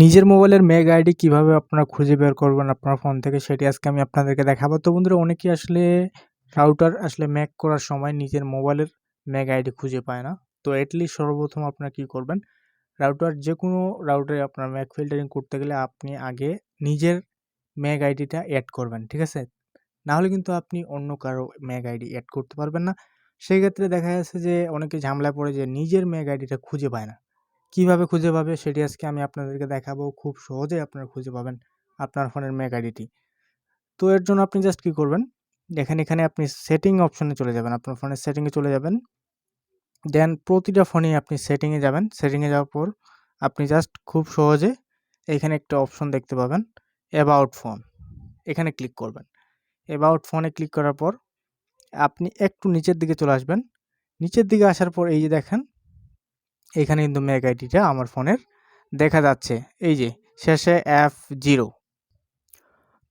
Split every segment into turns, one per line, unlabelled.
নিজের মোবাইলের meg ID কীভাবে আপনারা খুঁজে বের করবেন আপনার ফোন থেকে সেটি আজকে আমি আপনাদেরকে দেখাবো। তো বন্ধুরা, অনেকেই আসলে রাউটার আসলে ম্যাক করার সময় নিজের মোবাইলের মেগ আইডি খুঁজে পায় না। তো এটলিস্ট সর্বপ্রথম আপনারা কী করবেন রাউটার যে কোনো রাউটারে আপনার ম্যাক ফিল্টারিং করতে গেলে আপনি আগে নিজের ম্যাগ আইডিটা অ্যাড করবেন, ঠিক আছে? না হলে কিন্তু আপনি অন্য কারও ম্যাগ আইডি অ্যাড করতে পারবেন না। সেই ক্ষেত্রে দেখা যাচ্ছে যে অনেকে ঝামেলা পড়ে যে নিজের ম্যাগ আইডিটা খুঁজে পায় না। কীভাবে খুঁজে পাবে সেটি আজকে আমি আপনাদেরকে দেখাবো। খুব সহজে আপনারা খুঁজে পাবেন আপনার ফোনের ম্যাক আইডিটি। তো এর জন্য আপনি জাস্ট কী করবেন, দেখেন এখানে আপনি সেটিং অপশনে চলে যাবেন, আপনার ফোনের সেটিংয়ে চলে যাবেন। দেন প্রতিটা ফোনেই আপনি সেটিংয়ে যাবেন। সেটিংয়ে যাওয়ার পর আপনি জাস্ট খুব সহজে এখানে একটা অপশন দেখতে পাবেন, অ্যাবাউট ফোন। এখানে ক্লিক করবেন। অ্যাবাউট ফোনে ক্লিক করার পর আপনি একটু নিচের দিকে চলে আসবেন। নিচের দিকে আসার পর এই যে দেখেন এখানে কিন্তু ম্যাক আইডিটা আমার ফোনের দেখা যাচ্ছে। এই যে, শেষে এফ জিরো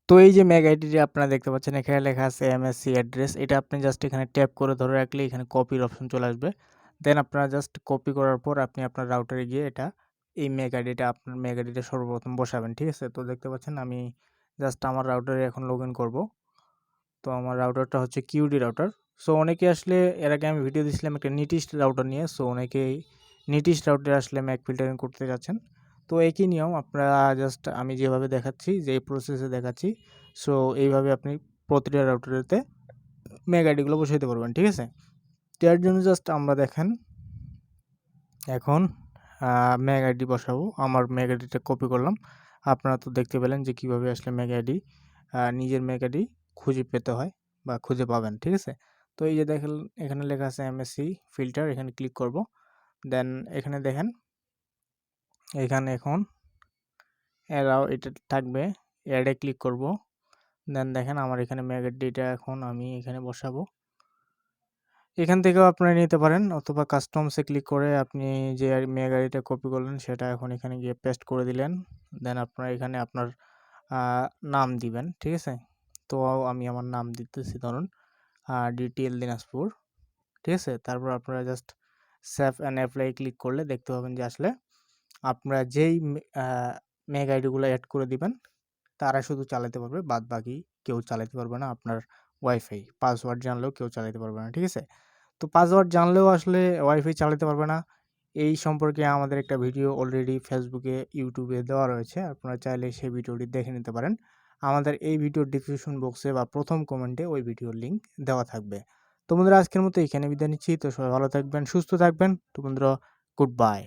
তো এই যে ম্যাক আইডিটি আপনারা দেখতে পাচ্ছেন, এখানে লেখা আছে এমএসসি অ্যাড্রেস এটা আপনি জাস্ট এখানে ট্যাপ করে ধরে রাখলে এখানে কপির অপশন চলে আসবে। দেন আপনারা জাস্ট কপি করার পর আপনি আপনার রাউটারে গিয়ে এটা, এই ম্যাক আইডিটা, আপনার ম্যাক আইডিটা সর্বপ্রথম বসাবেন, ঠিক আছে? তো দেখতে পাচ্ছেন আমি জাস্ট আমার রাউটারে এখন লগ ইন করব। তো আমার রাউটারটা হচ্ছে কিউডি রাউটার সো অনেকে আসলে, এর আগে আমি ভিডিও দিয়েছিলাম একটা নিটিস্ট রাউটার নিয়ে। সো অনেকেই নিটিস্ট রাউটারে আসলে ম্যাক ফিল্টারিং করতে যাচ্ছেন। তো একই নিয়ম আপনারা জাস্ট আমি যেভাবে দেখাচ্ছি যে প্রসেসে দেখাচ্ছি সো এইভাবে আপনি প্রতিটা রাউটারেতে ম্যাক আইডিগুলো বসাইতে পারবেন, ঠিক আছে? তো এর জন্য জাস্ট আমরা দেখেন, এখন ম্যাক আইডি বসাবো। আমার ম্যাক আইডিটা কপি করলাম। আপনারা তো দেখতে পেলেন যে কীভাবে আসলে ম্যাক আইডি নিজের ম্যাক আইডি খুঁজে পেতে হয় বা খুঁজে পাবেন, ঠিক আছে? তো এই যে দেখেন, এখানে লেখা আছে এমএসসি ফিল্টার এখানে ক্লিক করব। দেন এখানে দেখেন। এখানে এখন এরাও এটা থাকবে। অ্যাডে ক্লিক করব। দেন দেখেন আমার এখানে ম্যাগের ডেটা এখন আমি এখানে বসাবো। এখান থেকেও আপনারা নিতে পারেন অথবা কাস্টমসে ক্লিক করে আপনি যে মেয়ে গাড়িটা কপি করলেন সেটা এখন এখানে গিয়ে পেস্ট করে দিলেন। দেন আপনারা এখানে আপনার নাম দিবেন, ঠিক আছে? তো আমি আমার নাম দিতেছি ধরুন ডিটিএল দিনাজপুর ঠিক আছে? তারপর আপনারা just save and apply click করলে দেখতে পাবেন যে আসলে আপনারা যেই মেগ আইডিগুলো অ্যাড করে দিবেন, তারা শুধু চালাতে পারবে বাদ বাকি কেউ চালাতে পারবে না আপনার ওয়াইফাই পাসওয়ার্ড জানলেও কেউ চালাতে পারবে না, ঠিক আছে? তো পাসওয়ার্ড জানলেও আসলে ওয়াইফাই চালাতে পারবে না। এই সম্পর্কে আমাদের একটা ভিডিও অলরেডি ফেসবুকে ইউটিউবে দেওয়া রয়েছে, আপনারা চাইলে সেই ভিডিওটি দেখে নিতে পারেন। আমাদের এই ভিডিওর ডিসক্রিপশন বক্সে বা প্রথম কমেন্টে ওই ভিডিওর লিঙ্ক দেওয়া থাকবে। তো বন্ধুরা, আজকের মতো এখানে বিদায় নিচ্ছি। তো সবাই ভালো থাকবেন, সুস্থ থাকবেন। তো বন্ধুরা গুড বাই